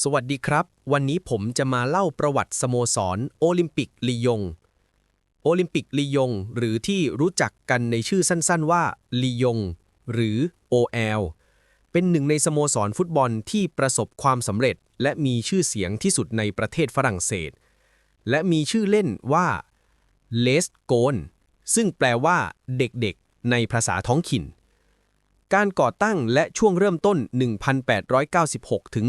สวัสดีครับ วันนี้ผมจะมาเล่าประวัติสโมสร โอลิมปิกลียง โอลิมปิกลียง หรือที่รู้จักกันในชื่อสั้นๆว่าลียง หรือ OL เป็นหนึ่งในสโมสรฟุตบอลที่ประสบความสำเร็จ และมีชื่อเสียงที่สุดในประเทศฝรั่งเศส และมีชื่อเล่นว่าเลสโกนซึ่งแปลว่าเด็กๆ ในภาษาท้องถิ่น การก่อตั้งและช่วงเริ่มต้น 1896 ถึง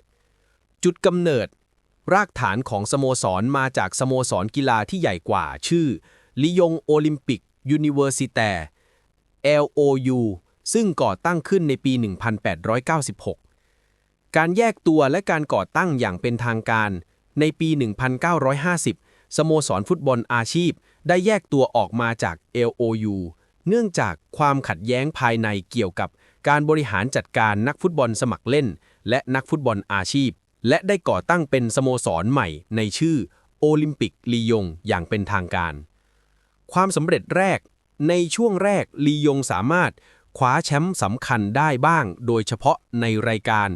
1987 จุดกำเนิด รากฐานของสโมสรมาจากสโมสรกีฬาที่ใหญ่กว่า ชื่อลิยงโอลิมปิกยูนิเวอร์ซิแต LOU ซึ่งก่อตั้งขึ้นในปี 1896 การแยกตัวและการก่อตั้งอย่างเป็นทางการ ในปี 1950 สโมสรฟุตบอลอาชีพ ได้แยกตัวออกมาจาก LOU เนื่องจากความขัดแย้งภายในเกี่ยวกับการบริหารจัดการนักฟุตบอลสมัครเล่น และนักฟุตบอลอาชีพ และได้ก่อตั้งเป็นสโมสรใหม่ในชื่อโอลิมปิกลียงอย่างเป็นทางการ ความสำเร็จแรกในช่วงแรกลียงสามารถคว้าแชมป์สำคัญได้บ้าง โดยเฉพาะในรายการ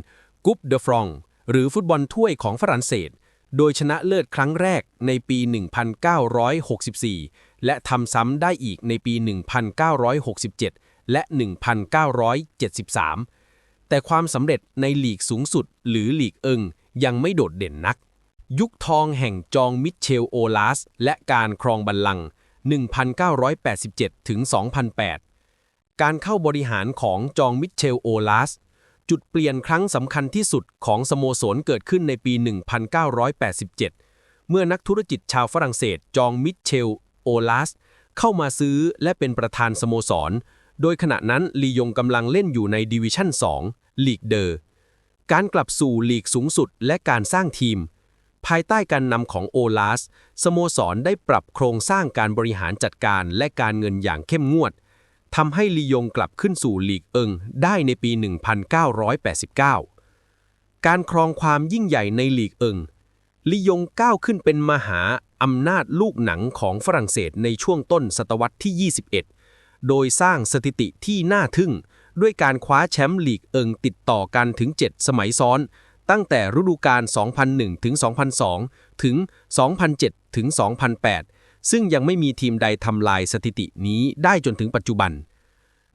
กุ๊ปเดฟรองหรือฟุตบอลถ้วยของฝรั่งเศส โดยชนะเลิศครั้งแรกในปี 1964 และทำซ้ำได้อีกในปี 1967 และ 1973 แต่ความสำเร็จในหลีกสูงสุดหรือหลีกเอิงยังไม่โดดเด่นนัก ยุคทองแห่งจองมิเชลโอลาส และการครองบัลลังก์1987 ถึง 2008 การเข้าบริหารของจองมิเชลโอลาส จุดเปลี่ยนครั้งสำคัญที่สุดของสโมสรเกิดขึ้นในปี 1987 เมื่อนักธุรกิจชาวฝรั่งเศสจองมิเชล โอลาสเข้ามาซื้อและเป็นประธานสโมสร โดยขณะนั้นลียงกำลังเล่นอยู่ในดิวิชั่น 2 ลีกเดอร์การกลับสู่ลีกสูงสุดและการสร้างทีม ภายใต้การนำของโอลาสสโมสรได้ปรับโครงสร้างการบริหารจัดการและการเงินอย่างเข้มงวดทำให้ลียงกลับขึ้นสู่ลีกเอิงได้ในปี 1989 การครองความยิ่งใหญ่ในลีกเอิง ลียงก้าวขึ้นเป็นมหาอำนาจลูกหนังของฝรั่งเศสในช่วงต้นศตวรรษที่ 21 โดยสร้างสถิติที่น่าทึ่ง ด้วยการคว้าแชมป์ลีกเอิงติดต่อกันถึง 7 สมัยซ้อน ตั้งแต่ฤดูกาล 2001 ถึง 2002 ถึง 2007 ถึง 2008 ซึ่งยังไม่มีทีมใดทำลายสถิตินี้ได้จนถึงปัจจุบัน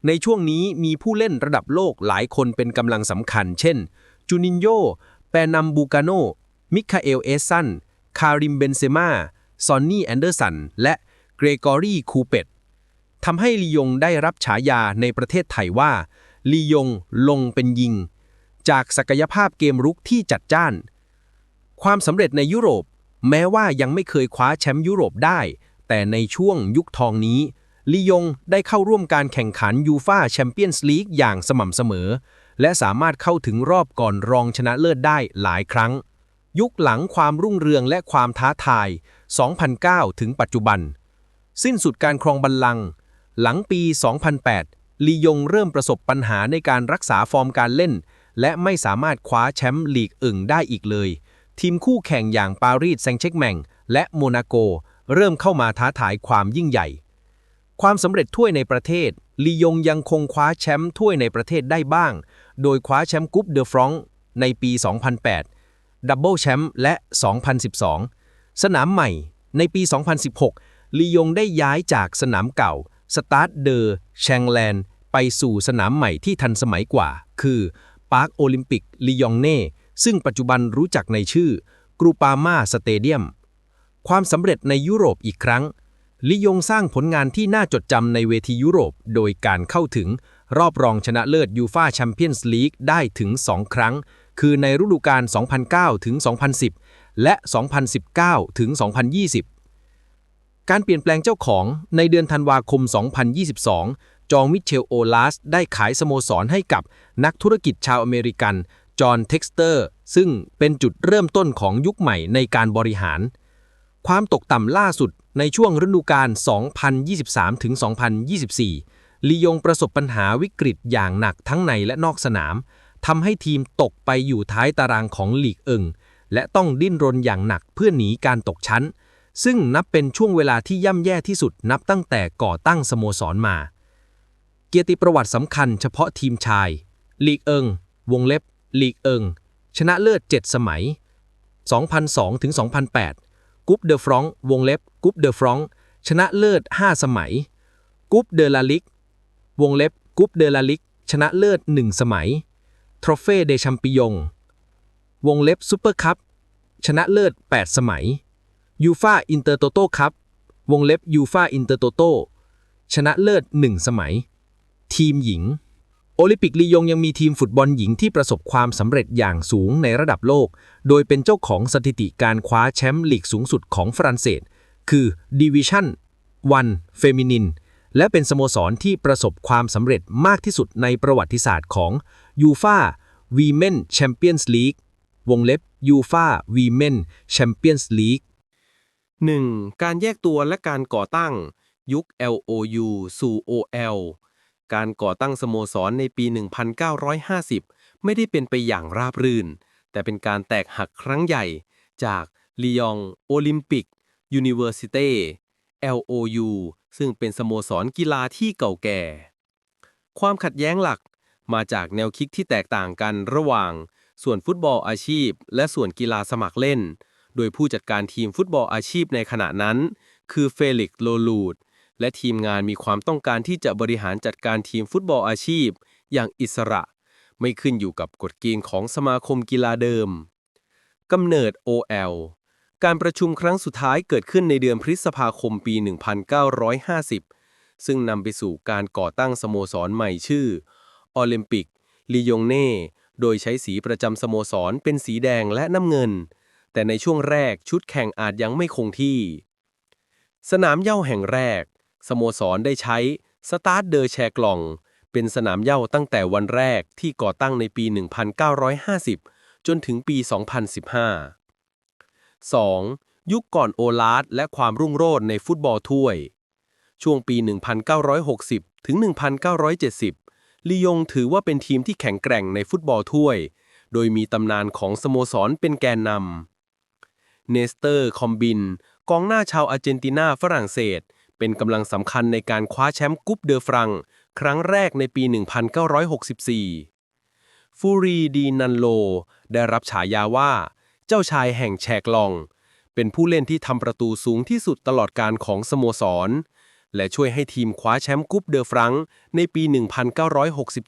ในช่วงนี้มีผู้เล่นระดับโลกหลายคนเป็นกำลังสำคัญ เช่น จูนินโย แปนัมบูกาโน มิคาเอล เอสซัน คาริม เบนเซม่า ซอนนี่ แอนเดอร์สัน และเกรกอรีคูเปตทำให้ลียงได้รับฉายาในประเทศไทยว่าลียงลงเป็นยิง จากศักยภาพเกมรุกที่จัดจ้าน ความสำเร็จในยุโรป แม้ว่ายังไม่เคยคว้าแชมป์ยุโรปได้ แต่ในช่วงยุคทองนี้ลียงได้เข้าร่วมการแข่งขันยูฟาแชมเปี้ยนส์ลีกอย่างสม่ำเสมอ และสามารถเข้าถึงรอบก่อนรองชนะเลิศได้หลายครั้ง ยุคหลังความรุ่งเรืองและความท้าทาย 2009 ถึงปัจจุบัน สิ้นสุดการครองบัลลังก์หลังปี 2008 ลียงเริ่มประสบปัญหาในการรักษาฟอร์มการเล่น และไม่สามารถคว้าแชมป์ลีกอึ่งได้อีกเลย ทีมคู่แข่งอย่างปารีสแซงต์แชร์กแมงและโมนาโก เริ่มเข้ามาท้าทายความยิ่งใหญ่ ความสำเร็จถ้วยในประเทศ ลียงยังคงคว้าแชมป์ถ้วยในประเทศได้บ้าง โดยคว้าแชมป์กุ๊ปเดอฟรองในปี 2008 ดับเบิลแชมป์และ 2012 สนามใหม่ ในปี 2016 ลียงได้ย้ายจากสนามเก่า สตาร์ทเดอร์แชงแลนด์ ไปสู่สนามใหม่ที่ทันสมัยกว่า คือปาร์คโอลิมปิกลียงเน่ ซึ่งปัจจุบันรู้จักในชื่อกรูปามาสเตเดียม ความสำเร็จในยุโรปอีกครั้งลิยงสร้างผลงานที่น่าจดจำในเวทียุโรป โดยการเข้าถึงรอบรองชนะเลิศยูฟาแชมเปี้ยนส์ลีกได้ถึง 2 ครั้ง คือในฤดูกาล 2009 ถึง 2010 และ 2019 ถึง 2020 การเปลี่ยนแปลงเจ้าของในเดือนธันวาคม 2022 จองมิเชลโอลาสได้ขายสโมสรให้กับนักธุรกิจชาวอเมริกัน จอห์นเท็กสเตอร์ ซึ่งเป็นจุดเริ่มต้นของยุคใหม่ในการบริหาร ความตกต่ำล่าสุดในช่วงฤดูกาล 2023 ถึง 2024 ลียงประสบปัญหาวิกฤตอย่างหนักทั้งในและนอกสนาม ทำให้ทีมตกไปอยู่ท้ายตารางของลีกเอิงและต้องดิ้นรนอย่างหนักเพื่อหนีการตกชั้น ซึ่งนับเป็นช่วงเวลาที่ย่ำแย่ที่สุดนับตั้งแต่ก่อตั้งสโมสรมา เกียรติประวัติสำคัญเฉพาะทีมชาย ลีกเอิง วงเล็บ ลีกเอิง ชนะเลิศ 7 สมัย 2002 ถึง 2008 กุ๊ปเดอฟรอง วงเล็บ กุ๊ปเดอฟรอง ชนะเลิศ 5 สมัย กุ๊ปเดอลาลิก วงเล็บ กุ๊ปเดอลาลิก ชนะเลิศ 1 สมัย ทรอเฟ่เดชัมปิยง วงเล็บซูเปอร์คัพชนะเลิศ 8 สมัยยูฟาอินเตอร์โตโต้คัพวงเล็บยูฟาอินเตอร์โตโต้ชนะเลิศ 1 สมัย ทีมหญิง โอลิมปิกลียงยังมีทีมฟุตบอลหญิงที่ประสบความสำเร็จอย่างสูงในระดับโลก โดยเป็นเจ้าของสถิติการคว้าแชมป์ลีกสูงสุดของฝรั่งเศส คือ Division 1 Feminine และเป็นสโมสรที่ประสบความสำเร็จมากที่สุดในประวัติศาสตร์ของ UEFA Women Champions League วงเล็บ UEFA Women Champions League 1. การแยกตัวและการก่อตั้ง ยุค LOU สู่ OL การก่อตั้งสโมสรในปี 1950 ไม่ได้เป็นไปอย่างราบรื่น แต่เป็นการแตกหักครั้งใหญ่ จากลียงโอลิมปิกยูนิเวอร์ซิเต้ LOU ซึ่งเป็นสโมสรกีฬาที่เก่าแก่ ความขัดแย้งหลัก มาจากแนวคิดที่แตกต่างกันระหว่าง ส่วนฟุตบอลอาชีพ และส่วนกีฬาสมัครเล่น โดยผู้จัดการทีมฟุตบอลอาชีพในขณะนั้น คือเฟลิกซ์โลลูดและทีมงานมีความต้องการที่จะบริหารจัดการทีมฟุตบอลอาชีพ อย่างอิสระ ไม่ขึ้นอยู่กับกฎเกณฑ์ของสมาคมกีฬาเดิมกำเนิด OL การประชุมครั้งสุดท้ายเกิดขึ้นในเดือนพฤษภาคมปี 1950 ซึ่งนำไปสู่การก่อตั้งสโมสรใหม่ชื่อ โอลิมปิกลียงเน่ โดยใช้สีประจำสโมสรเป็นสีแดงและน้ำเงิน แต่ในช่วงแรกชุดแข่งอาจยังไม่คงที่ สนามเย้าแห่งแรก สโมสรได้ใช้สตาร์ทเดอแชกลอง เป็นสนามเย้าตั้งแต่วันแรกที่ก่อตั้งในปี 1950 จนถึงปี 2015 2. ยุคก่อนโอลาสและความรุ่งโรจน์ในฟุตบอลถ้วย ช่วงปี 1960 ถึง 1970 ลียงถือว่าเป็นทีมที่แข็งแกร่งในฟุตบอลถ้วย โดยมีตำนานของสโมสรเป็นแกนนำเนสเตอร์ คอมบิน กองหน้าชาวอาร์เจนตินาฝรั่งเศส เป็นกำลังสำคัญในการคว้าแชมป์กุ๊ปเดอฟรัง ครั้งแรกในปี 1964 ฟูรีดีนันโล ได้รับฉายาว่า เจ้าชายแห่งแชกลอง เป็นผู้เล่นที่ทำประตูสูงที่สุดตลอดการของสโมสร และช่วยให้ทีมคว้าแชมป์กุ๊ปเดอฟรังในปี 1967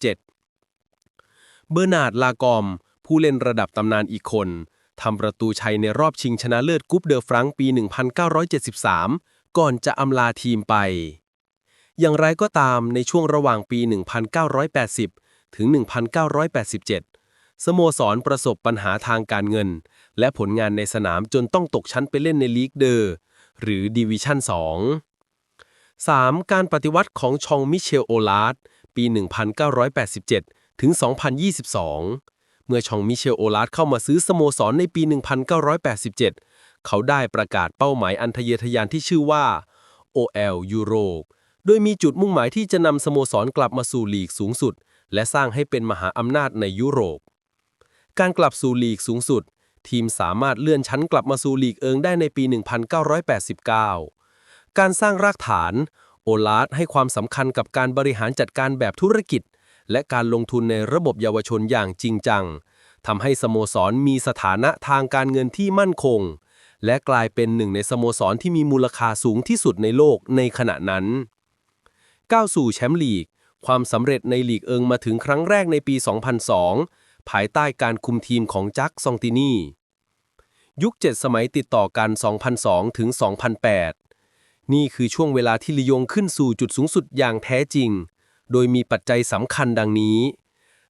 เบอร์นาร์ดลากอม ผู้เล่นระดับตำนานอีกคนทำประตูชัยในรอบชิงชนะเลิศกุ๊ปเดอฟรังปี 1973 ก่อนจะอำลาทีมไป อย่างไรก็ตามในช่วงระหว่างปี 1980 ถึง 1987 สโมสรประสบปัญหาทางการเงิน และผลงานในสนามจนต้องตกชั้นไปเล่นในลีกเดอร์หรือดิวิชั่น 2 3. การปฏิวัติของชองมิเชลโอลาร์ดปี 1987 ถึง 2022 เมื่อชองมิเชลโอลาร์ดเข้ามาซื้อสโมสรในปี 1987 เขาได้ประกาศเป้าหมายอันทะเยอทะยานที่ชื่อว่า OL Europe โดยมีจุดมุ่งหมายที่จะนำสโมสรกลับมาสู่ลีกสูงสุด และสร้างให้เป็นมหาอำนาจในยุโรป การกลับสู่ลีกสูงสุด ทีมสามารถเลื่อนชั้นกลับมาสู่ลีกเอิงได้ในปี 1989 การสร้างรากฐาน โอลาร์ให้ความสำคัญกับการบริหารจัดการแบบธุรกิจ และการลงทุนในระบบเยาวชนอย่างจริงจังทำให้สโมสรมีสถานะทางการเงินที่มั่นคง และกลายเป็นหนึ่งในสโมสรที่มีมูลค่าสูงที่สุดในโลกในขณะนั้นก้าวสู่แชมป์ลีก ความสำเร็จในลีกเอิงมาถึงครั้งแรกในปี 2002 ภายใต้การคุมทีมของจักซองตินียุค 7 สมัยติดต่อกัน 2002 ถึง 2008 นี่คือช่วงเวลาที่ลียงขึ้นสู่จุดสูงสุดอย่างแท้จริง โดยมีปัจจัยสำคัญดังนี้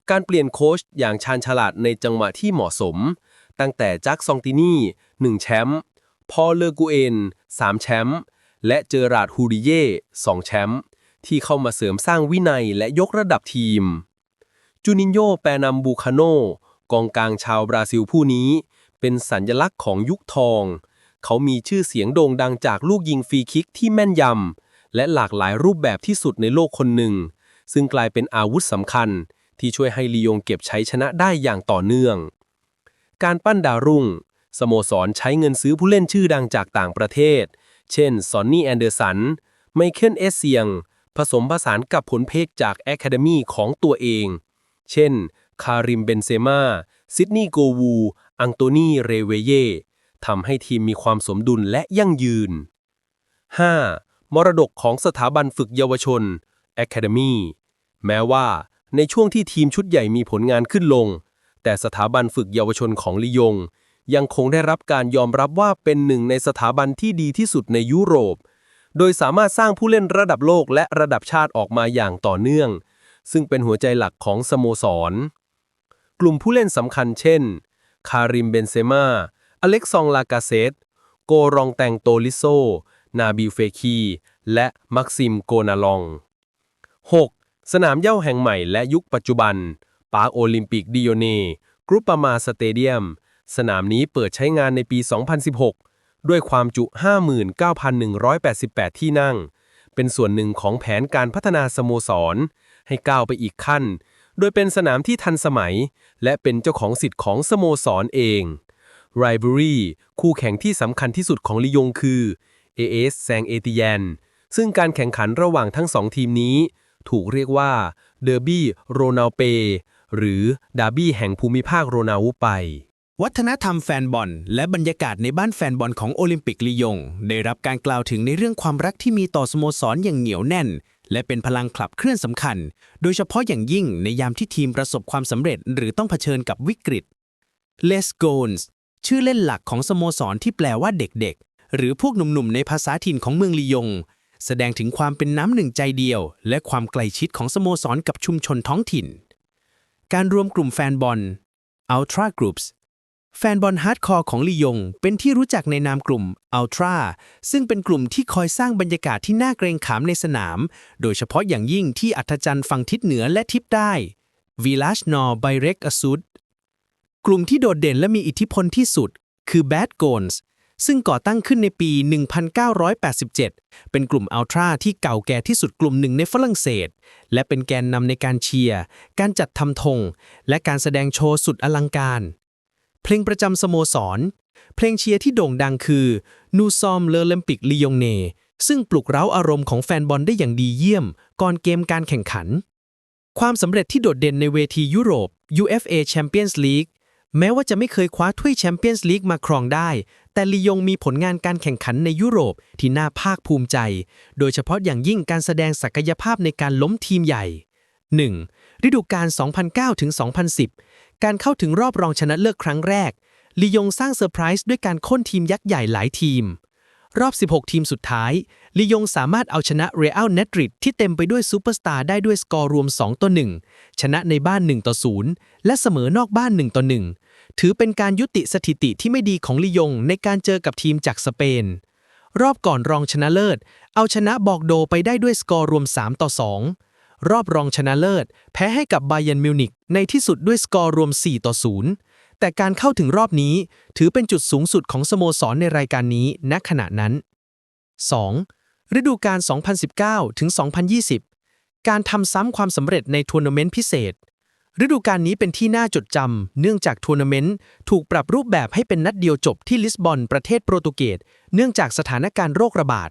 การเปลี่ยนโค้ชอย่างชาญฉลาดในจังหวะที่เหมาะสม ตั้งแต่จักซองตินี1แชมป์พอลเลอร์กูเอน3แชมป์และเจอราร์ดฮูริเย่2แชมป์ที่เข้ามาเสริมสร้างวินัยและยกระดับทีม จูนินโญ่แปรนำบูคาโนกองกลางชาวบราซิลผู้นี้ เป็นสัญลักษณ์ของยุคทอง เขามีชื่อเสียงโด่งดังจากลูกยิงฟรีคิกที่แม่นยำ และหลากหลายรูปแบบที่สุดในโลกคนหนึ่ง ซึ่งกลายเป็นอาวุธสำคัญ ที่ช่วยให้ลียงเก็บใชัยชนะได้อย่างต่อเนื่อง การปั้นดาวรุ่ง สโมสรใช้เงินซื้อผู้เล่นชื่อดังจากต่างประเทศ เช่นซอนนี่แอนเดอร์สัน ไมเคิลเอสเซียง ผสมผสานกับผลเพกจากแอคาเดมีของตัวเอง เช่น คาริมเบนเซมาซิดนีย์โกวู อังโตนี เรเวเย ทำให้ทีมมีความสมดุลและยั่งยืน 5. มรดกของสถาบันฝึกเยาวชน Academy แม้ว่าในช่วงที่ทีมชุดใหญ่มีผลงานขึ้นลง แต่สถาบันฝึกเยาวชนของลียง ยังคงได้รับการยอมรับว่าเป็นหนึ่งในสถาบันที่ดีที่สุดในยุโรป โดยสามารถสร้างผู้เล่นระดับโลกและระดับชาติออกมาอย่างต่อเนื่อง ซึ่งเป็นหัวใจหลักของสโมสร กลุ่มผู้เล่นสำคัญเช่น คาริมเบนเซม่า อเล็กซองลากาเซต โกรองแตงโตลิโซ นาบิลเฟคี และมักซิมโกนาลอง 6. สนามเย้าแห่งใหม่และยุคปัจจุบัน ปาร์คโอลิมปิกดิโอเนกรุปปามาสเตเดียม สนามนี้เปิดใช้งานในปี 2016 ด้วยความจุ 59,188 ที่นั่ง เป็นส่วนหนึ่งของแผนการพัฒนาสโมสร ให้ก้าวไปอีกขั้น โดยเป็นสนามที่ทันสมัย และเป็นเจ้าของสิทธิ์ของสโมสรเอง ไรเบอรี่คู่แข่งที่สำคัญที่สุดของลียงคือ AS แซงเอติแยน ซึ่งการแข่งขันระหว่างทั้งสองทีมนี้ ถูกเรียกว่าเดอร์บี้โรนาลเป หรือดาร์บี้แห่งภูมิภาคโรนาวูไป วัฒนธรรมแฟนบอล และบรรยากาศในบ้านแฟนบอลของโอลิมปิกลียง ได้รับการกล่าวถึงในเรื่องความรักที่มีต่อสโมสรอย่างเหนียวแน่น และเป็นพลังขับเคลื่อนสำคัญ โดยเฉพาะอย่างยิ่งในยามที่ทีมประสบความสำเร็จหรือต้องเผชิญกับวิกฤต Les Gones ชื่อเล่นหลักของสโมสรที่แปลว่าเด็กๆ หรือพวกหนุ่มๆ ในภาษาถิ่นของเมืองลียง แสดงถึงความเป็นน้ำหนึ่งใจเดียว และความใกล้ชิดของสโมสรกับชุมชนท้องถิ่น การรวมกลุ่มแฟนบอล Ultra Groups แฟนบอลฮาร์ดคอร์ของลียง เป็นที่รู้จักในนามกลุ่ม Ultra ซึ่งเป็นกลุ่มที่คอยสร้างบรรยากาศที่น่าเกรงขามในสนาม โดยเฉพาะอย่างยิ่งที่อัธจันทร์ฝั่งทิศเหนือและทิศใต้ Village Nor b y r e k a s u d กลุ่มที่โดดเด่นและมีอิทธิพลที่สุด คือ Bad Gones ซึ่งก่อตั้งขึ้นในปี 1987 เป็นกลุ่มอัลตร้าที่เก่าแก่ที่สุดกลุ่มหนึ่งในฝรั่งเศส และเป็นแกนนำในการเชียร์ การจัดทำธง และการแสดงโชว์สุดอลังการ เพลงประจำสโมสร เพลงเชียร์ที่โด่งดังคือนูซอมเลอเลมปิกลียงเนซึ่งปลุกเร้าอารมณ์ของแฟนบอลได้อย่างดีเยี่ยม ก่อนเกมการแข่งขัน ความสำเร็จที่โดดเด่นในเวทียุโรป UFA Champions League แม้ว่าจะไม่เคยคว้าถ้วยแชมเปี้ยนส์ลีกมาครองได้ แต่ลียงมีผลงานการแข่งขันในยุโรปที่น่าภาคภูมิใจ โดยเฉพาะอย่างยิ่งการแสดงศักยภาพในการล้มทีมใหญ่ 1. ฤดูกาล 2009ถึง2010 การเข้าถึงรอบรองชนะเลิศครั้งแรก ลียงสร้างเซอร์ไพรส์ด้วยการโค่นทีมยักษ์ใหญ่หลายทีม รอบ 16 ทีมสุดท้าย ลียงสามารถเอาชนะเรอัลเนตริดที่เต็มไปด้วยซูเปอร์สตาร์ได้ด้วยสกอร์รวม 2 ต่อ 1 ชนะในบ้าน 1 ต่อ 0 และเสมอนอกบ้าน 1 ต่อ 1 ถือเป็นการยุติสถิติที่ไม่ดีของลียงในการเจอกับทีมจากสเปน รอบก่อนรองชนะเลิศ เอาชนะบอกโดไปได้ด้วยสกอร์รวม 3 ต่อ 2 รอบรองชนะเลิศ แพ้ให้กับไบเยนมิวนิกในที่สุดด้วยสกอร์รวม 4 ต่อ 0 แต่การเข้าถึงรอบนี้ถือเป็นจุดสูงสุดของสโมสรในรายการนี้ณขณะนั้น 2. ฤดูกาล2019ถึง2020 การทำซ้ำความสำเร็จในทัวร์นาเมนต์พิเศษ ฤดูกาลนี้เป็นที่น่าจดจำ เนื่องจากทัวร์นาเมนต์ถูกปรับรูปแบบให้เป็นนัดเดียวจบที่ลิสบอนประเทศโปรตุเกส เนื่องจากสถานการณ์โรคระบาด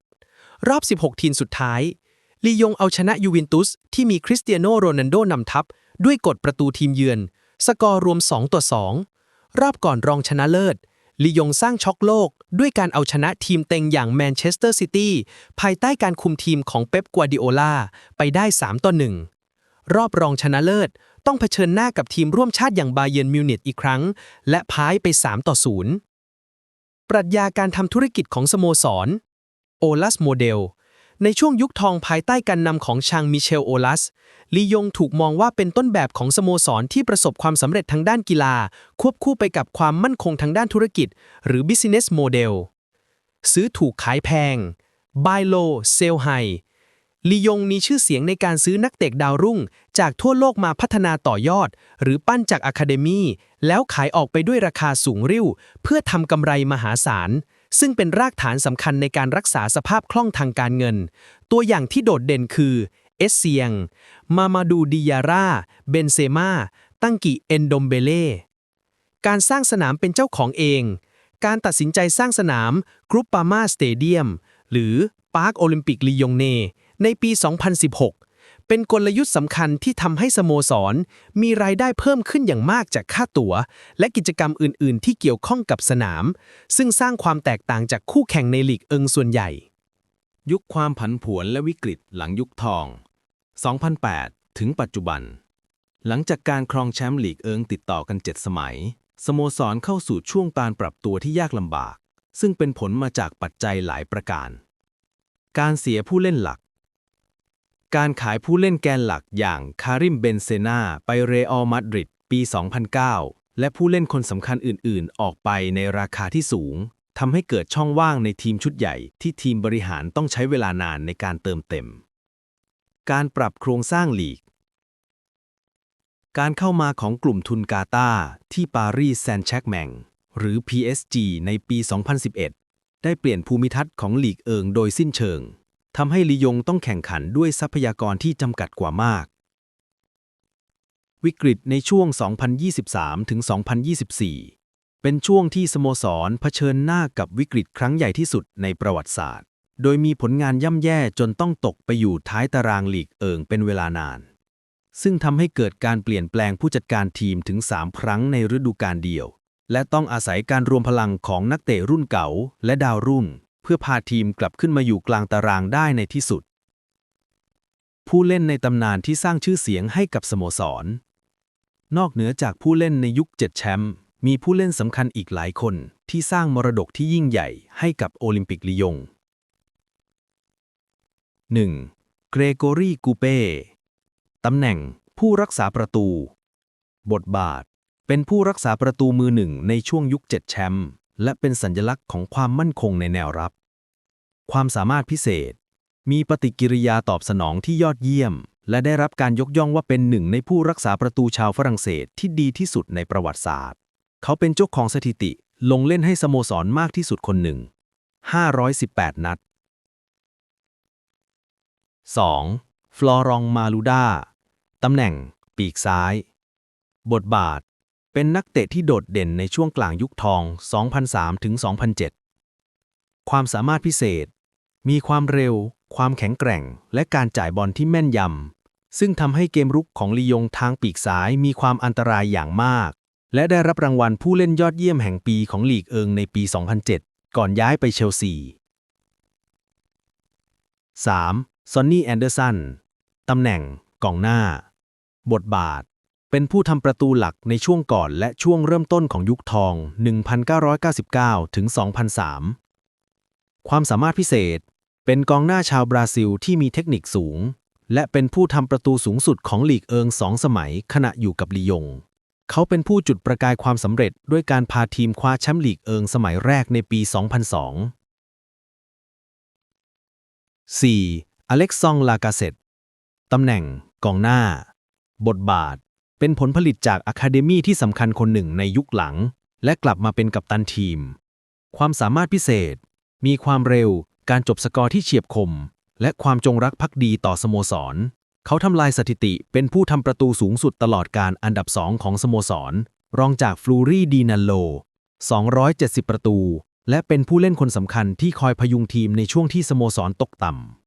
รอบ 16 ทีมสุดท้าย ลียงเอาชนะยูเวนตุส ที่มีคริสเตียโนโรนัลโดนำทัพ ด้วยกฎประตูทีมเยือน สกอร์รวม 2 ต่อ 2 รอบก่อนรองชนะเลิศ ลียงสร้างช็อกโลก ด้วยการเอาชนะทีมเต็งอย่างแมนเชสเตอร์ซิตี้ภายใต้การคุมทีมของเป๊ปกัวดิโอลาไปได้ 3 ต่อ 1 รอบรองชนะเลิศ ต้องเผชิญหน้ากับทีมร่วมชาติอย่างบาเยร์นมิวนิกอีกครั้ง และพ่ายไป 3 ต่อ 0 ปรัชญาการทำธุรกิจของสโมสร โอลัสโมเดล ในช่วงยุคทองภายใต้การนำของชางมิเชลโอลัส ลียงถูกมองว่าเป็นต้นแบบของสโมสรที่ประสบความสำเร็จทางด้านกีฬา ควบคู่ไปกับความมั่นคงทางด้านธุรกิจ หรือ business model ซื้อถูกขายแพง buy low sell high ลียงมีชื่อเสียงในการซื้อนักเตะดาวรุ่ง จากทั่วโลกมาพัฒนาต่อยอด หรือปั้นจากอะคาเดมีแล้วขายออกไปด้วยราคาสูงริ้ว เพื่อทำกำไรมหาศาล ซึ่งเป็นรากฐานสำคัญในการรักษาสภาพคล่องทางการเงิน ตัวอย่างที่โดดเด่นคือเอสเซียง มามาดูดิยาร่า เบนเซมาตั้งกิเอนดมเบเล่การสร้างสนามเป็นเจ้าของเอง การตัดสินใจสร้างสนามกรุ๊ปปามาสเตเดียมหรือปาร์คโอลิมปิกลียงเนในปี 2016 เป็นกลยุทธ์สำคัญที่ทำให้สโมสร มีรายได้เพิ่มขึ้นอย่างมากจากค่าตั๋ว และกิจกรรมอื่น ๆ ที่เกี่ยวข้องกับสนาม ซึ่งสร้างความแตกต่างจากคู่แข่งในลีกเอิงส่วนใหญ่ ยุคความผันผวนและวิกฤตหลังยุคทอง 2008 ถึงปัจจุบัน หลังจากการครองแชมป์ลีกเอิงติดต่อกัน 7 สมัย สโมสรเข้าสู่ช่วงการปรับตัวที่ยากลำบาก ซึ่งเป็นผลมาจากปัจจัยหลายประการ การเสียผู้เล่นหลัก การขายผู้เล่นแกนหลักอย่างคาริมเบนเซนาไปเรอัลมาดริดปี 2009 และผู้เล่นคนสำคัญอื่น ๆ ออกไปในราคาที่สูงทำให้เกิดช่องว่างในทีมชุดใหญ่ที่ทีมบริหารต้องใช้เวลานานในการเติมเต็ม การปรับโครงสร้างลีก การเข้ามาของกลุ่มทุนกาตาที่ปารีสแซงต์แชกแมงหรือ PSG ในปี 2011 ได้เปลี่ยนภูมิทัศน์ของลีกเอิงโดยสิ้นเชิง ทำให้ลียงต้องแข่งขันด้วยทรัพยากรที่จำกัดกว่ามาก วิกฤตในช่วง 2023 ถึง 2024 เป็นช่วงที่สโมสรเผชิญหน้ากับวิกฤตครั้งใหญ่ที่สุดในประวัติศาสตร์ โดยมีผลงานย่ำแย่จนต้องตกไปอยู่ท้ายตารางลีกเอิงเป็นเวลานาน ซึ่งทำให้เกิดการเปลี่ยนแปลงผู้จัดการทีมถึง 3 ครั้งในฤดูกาลเดียว และต้องอาศัยการรวมพลังของนักเตะรุ่นเก่าและดาวรุ่ง เพื่อพาทีมกลับขึ้นมาอยู่กลางตารางได้ในที่สุด ผู้เล่นในตำนานที่สร้างชื่อเสียงให้กับสโมสร นอกเหนือจากผู้เล่นในยุค 7 แชมป์มีผู้เล่นสำคัญอีกหลายคนที่สร้างมรดกที่ยิ่งใหญ่ให้กับโอลิมปิกลียง 1. เกรโกรีกูเป้ ตำแหน่งผู้รักษาประตู บทบาท เป็นผู้รักษาประตูมือหนึ่งในช่วงยุค 7 แชมป์ และเป็นสัญลักษณ์ของความมั่นคงในแนวรับ ความสามารถพิเศษ มีปฏิกิริยาตอบสนองที่ยอดเยี่ยม และได้รับการยกย่องว่าเป็นหนึ่งในผู้รักษาประตูชาวฝรั่งเศสที่ดีที่สุดในประวัติศาสตร์ เขาเป็นเจ้าของสถิติลงเล่นให้สโมสรมากที่สุดคนหนึ่ง 518 นัด 2. ฟลอรองมาลูดาตำแหน่ง ปีกซ้าย บทบาท เป็นนักเตะที่โดดเด่นในช่วงกลางยุคทอง 2003 ถึง 2007 ความสามารถพิเศษ มีความเร็ว ความแข็งแกร่ง และการจ่ายบอลที่แม่นยำ ซึ่งทำให้เกมรุกของลียงทางปีกซ้ายมีความอันตรายอย่างมาก และได้รับรางวัลผู้เล่นยอดเยี่ยมแห่งปีของลีกเอิงในปี 2007 ก่อนย้ายไปเชลซี 3. ซอนนี่แอนเดอร์สัน ตำแหน่งกองหน้า บทบาท เป็นผู้ทำประตูหลักในช่วงก่อนและช่วงเริ่มต้นของยุคทอง 1999 ถึง 2003 ความสามารถพิเศษ เป็นกองหน้าชาวบราซิลที่มีเทคนิคสูง และเป็นผู้ทำประตูสูงสุดของลีกเอิงสองสมัยขณะอยู่กับลียง เขาเป็นผู้จุดประกายความสำเร็จด้วยการพาทีมคว้าแชมป์ลีกเอิงสมัยแรกในปี 2002 4. อเล็กซองลากาเซตตำแหน่ง กองหน้า บทบาท เป็นผลผลิตจากอะคาเดมีที่สำคัญคนหนึ่งในยุคหลัง และกลับมาเป็นกัปตันทีม ความสามารถพิเศษ มีความเร็ว การจบสกอร์ที่เฉียบคม และความจงรักภักดีต่อสโมสร เขาทำลายสถิติเป็นผู้ทำประตูสูงสุดตลอดการอันดับสองของสโมสร รองจากฟลูรี่ดีนันโล 270 ประตู และเป็นผู้เล่นคนสำคัญที่คอยพยุงทีมในช่วงที่สโมสรตกต่ำ